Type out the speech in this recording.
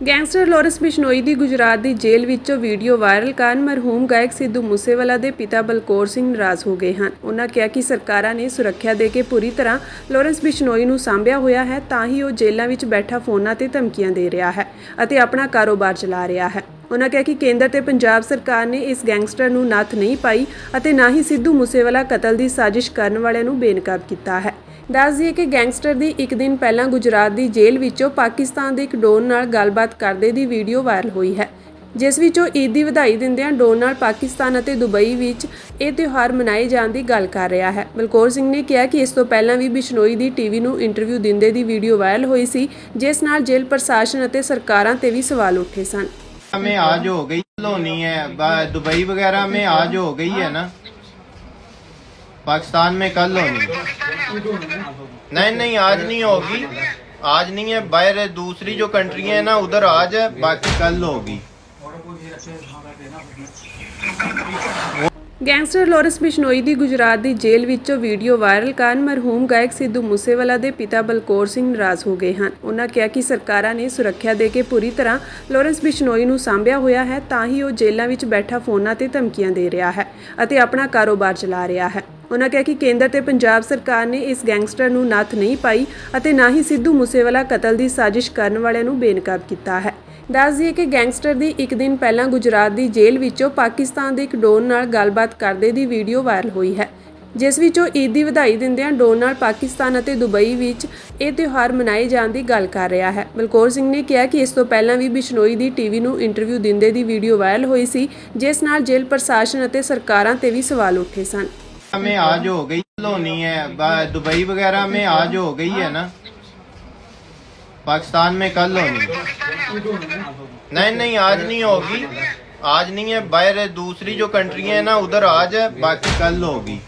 Gangster Lawrence Bishnoi ਦੀ ਗੁਜਰਾਤ ਦੀ ਜੇਲ੍ਹ ਵਿੱਚੋਂ ਵੀਡੀਓ ਵਾਇਰਲ ਕਾਰਨ ਮਰਹੂਮ ਗਾਇਕ ਸਿੱਧੂ ਮੂਸੇਵਾਲਾ ਦੇ ਪਿਤਾ ਬਲਕੌਰ ਸਿੰਘ ਨਾਰਾਜ਼ ਹੋ ਗਏ ਹਨ। ਉਹਨਾਂ ਕਿਹਾ ਕਿ ਸਰਕਾਰਾਂ ਨੇ ਸੁਰੱਖਿਆ ਦੇ ਕੇ ਪੂਰੀ ਤਰ੍ਹਾਂ ਲੋਰੈਂਸ ਬਿਸ਼ਨੋਈ ਨੂੰ ਸਾਂਭਿਆ ਹੋਇਆ ਹੈ, ਤਾਂ ਹੀ ਉਹ ਜੇਲ੍ਹਾਂ ਵਿੱਚ ਬੈਠਾ ਫੋਨਾਂ ਤੇ ਧਮਕੀਆਂ ਦੇ ਰਿਹਾ ਹੈ ਅਤੇ ਆਪਣਾ ਕਾਰੋਬਾਰ ਚਲਾ ਰਿਹਾ ਹੈ। ਉਹਨਾਂ ਕਿਹਾ ਕਿ ਕੇਂਦਰ ਤੇ ਪੰਜਾਬ ਸਰਕਾਰ ਨੇ ਇਸ ਗੈਂਗਸਟਰ ਨੂੰ ਨੱਥ ਨਹੀਂ ਪਾਈ ਅਤੇ ਨਾ ਹੀ ਸਿੱਧੂ ਮੂਸੇਵਾਲਾ ਕਤਲ ਦੀ ਸਾਜ਼ਿਸ਼ ਕਰਨ ਵਾਲਿਆਂ ਨੂੰ ਬੇਨਕਾਬ ਕੀਤਾ ਹੈ। ਦੱਸ ਦਈਏ ਕਿ ਗੈਂਗਸਟਰ ਦੀ ਇੱਕ ਦਿਨ ਪਹਿਲਾਂ ਗੁਜਰਾਤ ਦੀ ਜੇਲ੍ਹ ਵਿੱਚੋਂ ਪਾਕਿਸਤਾਨ ਦੇ ਇੱਕ ਡੋਨ ਨਾਲ ਗੱਲਬਾਤ ਕਰਦੇ ਦੀ ਵੀਡੀਓ ਵਾਇਰਲ ਹੋਈ ਹੈ, ਜਿਸ ਵਿੱਚ ਉਹ ਈਦ ਦੀ ਵਧਾਈ ਦਿੰਦਿਆਂ ਡੋਨ ਨਾਲ ਪਾਕਿਸਤਾਨ ਅਤੇ ਦੁਬਈ ਵਿੱਚ ਇਹ ਤਿਉਹਾਰ ਮਨਾਏ ਜਾਣ ਦੀ ਗੱਲ ਕਰ ਰਿਹਾ ਹੈ। ਬਲਕੌਰ ਸਿੰਘ ਨੇ ਕਿਹਾ ਕਿ ਇਸ ਤੋਂ ਪਹਿਲਾਂ ਵੀ ਬਿਸ਼ਨੋਈ ਦੀ ਟੀਵੀ ਨੂੰ ਇੰਟਰਵਿਊ ਦਿੰਦੇ ਦੀ ਵੀਡੀਓ ਵਾਇਰਲ ਹੋਈ ਸੀ, ਜਿਸ ਨਾਲ ਜੇਲ੍ਹ ਪ੍ਰਸ਼ਾਸਨ ਅਤੇ ਸਰਕਾਰਾਂ ਤੇ ਵੀ ਸਵਾਲ ਉੱਠੇ ਸਨ। ਹਮੇ ਆਜ ਹੋ ਗਈ ਲੋਨੀ ਹੈ ਦੁਬਈ ਵਗੈਰਾ ਮੇ ਆਜ ਹੋ ਗਈ ਹੈ ਨਾ। पाकिस्तान में कल होनी नहीं नहीं आज नहीं होगी आज नहीं है बाहर दूसरी जो कंट्री है ना उधर आज है बाकी कल होगी ਗੈਂਗਸਟਰ ਲੋਰੈਂਸ ਬਿਸ਼ਨੋਈ ਦੀ ਗੁਜਰਾਤ ਦੀ ਜੇਲ੍ਹ ਵਿੱਚੋਂ ਵੀਡੀਓ ਵਾਇਰਲ ਕਾਰਨ ਮਰਹੂਮ ਗਾਇਕ ਸਿੱਧੂ ਮੂਸੇਵਾਲਾ ਦੇ ਪਿਤਾ ਬਲਕੌਰ ਸਿੰਘ ਨਾਰਾਜ਼ ਹੋ ਗਏ ਹਨ ਉਹਨਾਂ ਕਿਹਾ ਕਿ ਸਰਕਾਰਾਂ ਨੇ ਸੁਰੱਖਿਆ ਦੇ ਕੇ ਪੂਰੀ ਤਰ੍ਹਾਂ ਲੋਰੈਂਸ ਬਿਸ਼ਨੋਈ ਨੂੰ ਸਾਂਭਿਆ ਹੋਇਆ ਹੈ ਤਾਂ ਹੀ ਉਹ ਜੇਲ੍ਹਾਂ ਵਿੱਚ ਬੈਠਾ ਫੋਨਾਂ ਤੇ ਧਮਕੀਆਂ ਦੇ ਰਿਹਾ ਹੈ ਅਤੇ ਆਪਣਾ ਕਾਰੋਬਾਰ ਚਲਾ ਰਿਹਾ ਹੈ ਉਹਨਾਂ ਕਿਹਾ ਕਿ ਕੇਂਦਰ ਤੇ ਪੰਜਾਬ ਸਰਕਾਰ ਨੇ ਇਸ ਗੈਂਗਸਟਰ ਨੂੰ ਨੱਥ ਨਹੀਂ ਪਾਈ ਅਤੇ ਨਾ ਹੀ ਸਿੱਧੂ ਮੂਸੇਵਾਲਾ ਕਤਲ ਦੀ ਸਾਜ਼ਿਸ਼ ਕਰਨ ਵਾਲਿਆਂ ਨੂੰ ਬੇਨਕਾਬ ਕੀਤਾ ਹੈ। ਦੱਸ ਦਈਏ ਕਿ ਗੈਂਗਸਟਰ ਦੀ ਇੱਕ ਦਿਨ ਪਹਿਲਾਂ ਗੁਜਰਾਤ ਦੀ ਜੇਲ੍ਹ ਵਿੱਚੋਂ ਪਾਕਿਸਤਾਨ ਦੇ ਇੱਕ ਡੋਨ ਨਾਲ ਗੱਲਬਾਤ ਕਰਦੇ ਦੀ ਵੀਡੀਓ ਵਾਇਰਲ ਹੋਈ ਹੈ, ਜਿਸ ਵਿੱਚ ਉਹ ਈਦ ਦੀ ਵਧਾਈ ਦਿੰਦਿਆਂ ਡੋਨ ਨਾਲ ਪਾਕਿਸਤਾਨ ਅਤੇ ਦੁਬਈ ਵਿੱਚ ਇਹ ਤਿਉਹਾਰ ਮਨਾਏ ਜਾਣ ਦੀ ਗੱਲ ਕਰ ਰਿਹਾ ਹੈ। ਬਲਕੌਰ ਸਿੰਘ ਨੇ ਕਿਹਾ ਕਿ ਇਸ ਤੋਂ ਪਹਿਲਾਂ ਵੀ ਬਿਸ਼ਨੋਈ ਦੀ ਟੀਵੀ ਨੂੰ ਇੰਟਰਵਿਊ ਦਿੰਦੇ ਦੀ ਵੀਡੀਓ ਵਾਇਰਲ ਹੋਈ ਸੀ, ਜਿਸ ਨਾਲ ਜੇਲ੍ਹ ਪ੍ਰਸ਼ਾਸਨ ਅਤੇ ਸਰਕਾਰਾਂ ਤੇ ਵੀ ਸਵਾਲ ਉੱਠੇ ਸਨ। में आज हो गई होनी है दुबई वगैरह में आज हो गई है ना। पाकिस्तान में कल होनी। नहीं नहीं, आज नहीं होगी। आज नहीं है, बाहर दूसरी जो कंट्री है ना, उधर आज है, बाकी कल होगी।